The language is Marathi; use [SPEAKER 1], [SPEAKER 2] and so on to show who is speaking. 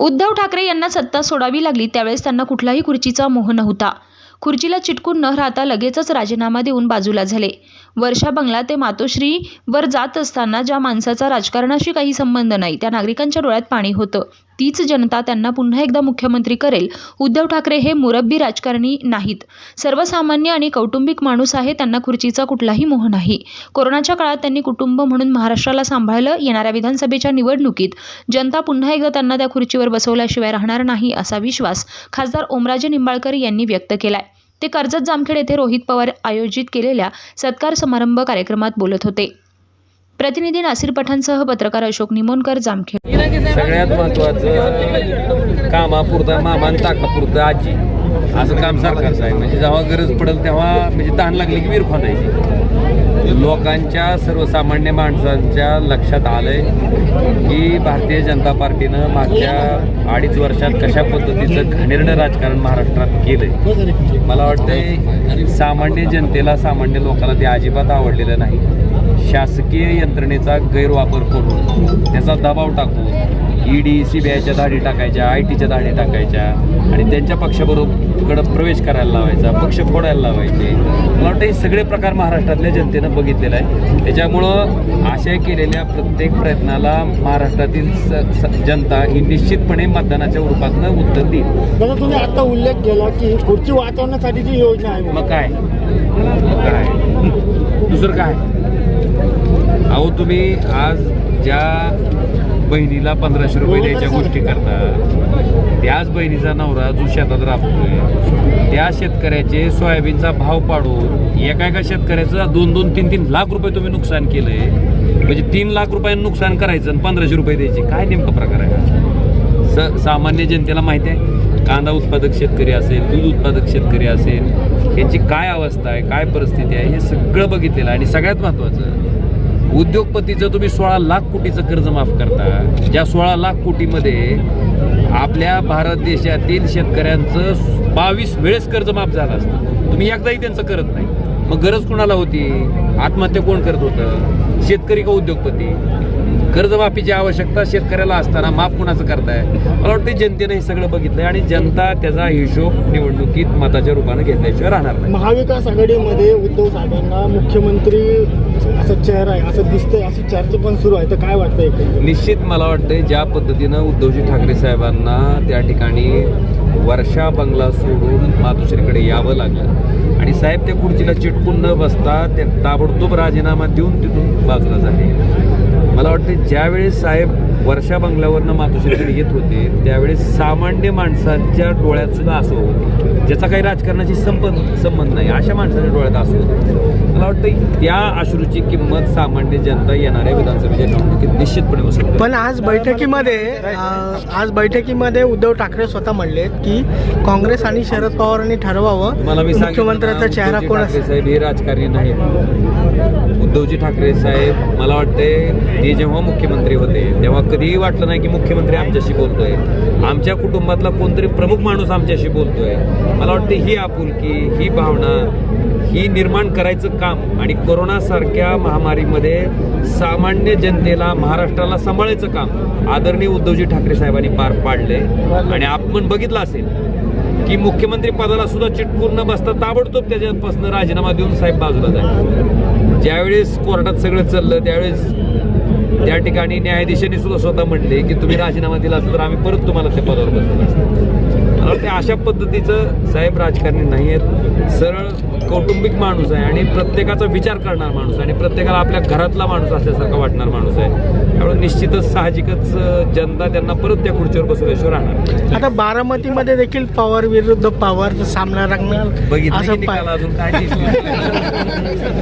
[SPEAKER 1] उद्धव ठाकरे यांना सत्ता सोडावी लागली त्यावेळेस त्यांना कुठलाही खुर्चीचा मोह नव्हता. खुर्चीला चिटकून न राहता लगेचच राजीनामा देऊन बाजूला झाले. वर्षा बंगला ते मातोश्री वर जात असताना ज्या माणसाचा राजकारणाशी काही संबंध नाही त्या नागरिकांच्या डोळ्यात पाणी होतं. तीच जनता त्यांना पुन्हा एकदा मुख्यमंत्री करेल. उद्धव ठाकरे हे मुरब्बी राजकारणी नाहीत. सर्वसामान्य आणि कौटुंबिक माणूस आहे त्यांना खुर्चीचा कुठलाही मोह नाही. कोरोनाच्या काळात त्यांनी कुटुंब म्हणून महाराष्ट्राला सांभाळलं येणाऱ्या विधानसभेच्या निवडणुकीत. जनता पुन्हा एकदा त्यांना त्या खुर्चीवर बसवल्याशिवाय राहणार नाही असा विश्वास खासदार ओमराजे निंबाळकर यांनी व्यक्त केलाय. ते कर्जत जामखेड येथे रोहित पवार आयोजित केलेल्या सत्कार समारंभ कार्यक्रमात बोलत होते. प्रतिनिधी नासिर पठाणसह पत्रकार अशोक निमोणकर जामखेड.
[SPEAKER 2] सगळ्यात महत्वाचं कामापुरतं मामान टाकापुरतं आजी. असं काम सरकारचं आहे म्हणजे जेव्हा गरज पडेल तेव्हा म्हणजे तहान लागली की वीर खोदायची. लोकांच्या सर्वसामान्य माणसांच्या लक्षात आलंय की भारतीय जनता पार्टीनं मागच्या अडीच वर्षात कशा पद्धतीचं घनिर्ण राजकारण महाराष्ट्रात केलंय. मला वाटतंय सामान्य जनतेला सामान्य लोकांना ते अजिबात आवडलेलं नाही. शासकीय यंत्रणेचा गैरवापर करून त्याचा दबाव टाकून ईडी सी बी आयच्या धाडी टाकायच्या आय टीच्या धाडी टाकायच्या आणि त्यांच्या पक्षाबरोबर प्रवेश करायला लावायचा पक्ष फोडायला लावायचे. मला वाटतं हे सगळे प्रकार महाराष्ट्रातल्या जनतेनं बघितलेला आहे. त्याच्यामुळं आशय केलेल्या प्रत्येक प्रयत्नाला महाराष्ट्रातील स- स- जनता ही निश्चितपणे मतदानाच्या रूपातनं उत्तर देईल.
[SPEAKER 3] तुम्ही आता उल्लेख केला की खुर्ची वाचवण्यासाठीची योजना आहे.
[SPEAKER 2] मग काय? मग काय? दुसरं काय? अहो तुम्ही आज ज्या बहिणीला पंधराशे रुपये द्यायच्या गोष्टी करता त्याच बहिणीचा नवरा जो शेतात राबतोय. त्या शेतकऱ्याचे सोयाबीनचा भाव पाडून एका एका शेतकऱ्याचं दोन दोन तीन तीन लाख रुपये तुम्ही नुकसान केलंय. म्हणजे तीन लाख रुपयांनी नुकसान करायचं आणि पंधराशे रुपये द्यायचे. काय नेमका प्रकार आहे हा? स सामान्य जनतेला माहिती आहे कांदा उत्पादक शेतकरी असेल दूध उत्पादक शेतकरी असेल यांची काय अवस्था आहे काय परिस्थिती आहे हे सगळं बघितलेलं आणि सगळ्यात महत्त्वाचं उद्योगपतीचं तुम्ही सोळा लाख कोटीचं कर्ज माफ करता. ज्या सोळा लाख कोटीमध्ये आपल्या भारत देशातील शेतकऱ्यांचं बावीस वेळेस कर्ज माफ झालं असतं. तुम्ही एकदाही त्यांचं करत नाही. मग गरज कोणाला होती? आत्महत्या कोण करत होतं? शेतकरी का उद्योगपती? कर्जमाफीची आवश्यकता शेतकऱ्याला असताना माफ कुणाचं करताय? मला वाटतं जनतेनं हे सगळं बघितलंय आणि जनता त्याचा हिशोब निवडणुकीत मताच्या रूपानं घेतल्याशिवाय राहणार नाही.
[SPEAKER 3] महाविकास आघाडीमध्ये उद्धव साहेबांना मुख्यमंत्री असं चेहरा आहे असं दिसतंय अशी चर्चा पण सुरू आहे. तर काय वाटतं एकंदरीत?
[SPEAKER 2] निश्चित मला वाटतंय ज्या पद्धतीनं उद्धवजी ठाकरे साहेबांना त्या ठिकाणी वर्षा बंगला सोडून मातोश्रीकडे यावं लागलं. आणि साहेब त्या खुर्चीला चिटकून न बसता ते ताबडतोब राजीनामा देऊन तिथून बाजूला झाले. मला वाटतं ज्यावेळेस साहेब वर्षा बंगल्यावरनं मातोश्रीकडे येत होते त्यावेळेस सामान्य माणसाच्या डोळ्यात सुद्धा असं होते. ज्याचा काही राजकारणाशी संबंध संबंध नाही अशा माणसाच्या डोळ्यात असं होतं. मला वाटतं त्या अश्रूची किंमत सामान्य जनता येणाऱ्या विधानसभेच्या निवडणुकीत निश्चितपणे वसूल
[SPEAKER 4] पण आज बैठकीमध्ये आज बैठकीमध्ये उद्धव ठाकरे स्वतः म्हणले की काँग्रेस आणि शरद पवारांनी ठरवावं
[SPEAKER 2] तुम्हाला मी
[SPEAKER 4] मुख्यमंत्र्याचा चेहरा कोण
[SPEAKER 2] साहेब हे राजकारणी नाहीत. उद्धवजी ठाकरे साहेब मला वाटते ते जेव्हा मुख्यमंत्री होते तेव्हा कधीही वाटलं नाही की मुख्यमंत्री आमच्याशी बोलतोय. आमच्या कुटुंबातला कोणतरी प्रमुख माणूस आमच्याशी बोलतोय. मला वाटते ही आपुलकी ही भावना ही निर्माण करायचं काम आणि कोरोनासारख्या महामारीमध्ये सामान्य जनतेला महाराष्ट्राला सांभाळायचं काम आदरणीय उद्धवजी ठाकरे साहेबांनी पार पाडले. आणि आपण बघितलं असेल की मुख्यमंत्री पदाला सुद्धा चिटकून न बसता ताबडतोब त्याच्यापासून राजीनामा देऊन साहेब बाजूला जाईल ज्यावेळेस कोर्टात सगळं चाललं त्यावेळेस त्या ठिकाणी न्यायाधीशांनी सुद्धा स्वतः म्हटले की तुम्ही राजीनामा दिला असता तर आम्ही परत तुम्हाला त्या पदावर बसवलं असतं मला वाटतं अशा पद्धतीचं साहेब राजकारणी नाही आहेत. सरळ कौटुंबिक माणूस आहे आणि प्रत्येकाचा विचार करणार माणूस आहे आणि प्रत्येकाला आपल्या घरातला माणूस असल्यासारखा वाटणार माणूस आहे. त्यामुळे निश्चितच साहजिकच जनता त्यांना परत त्या खुर्चीवर बसवल्याशिवाय राहणार.
[SPEAKER 4] आता बारामतीमध्ये देखील पवार विरुद्ध पवारचा सामना रंगणार
[SPEAKER 2] बघितलं अजून काय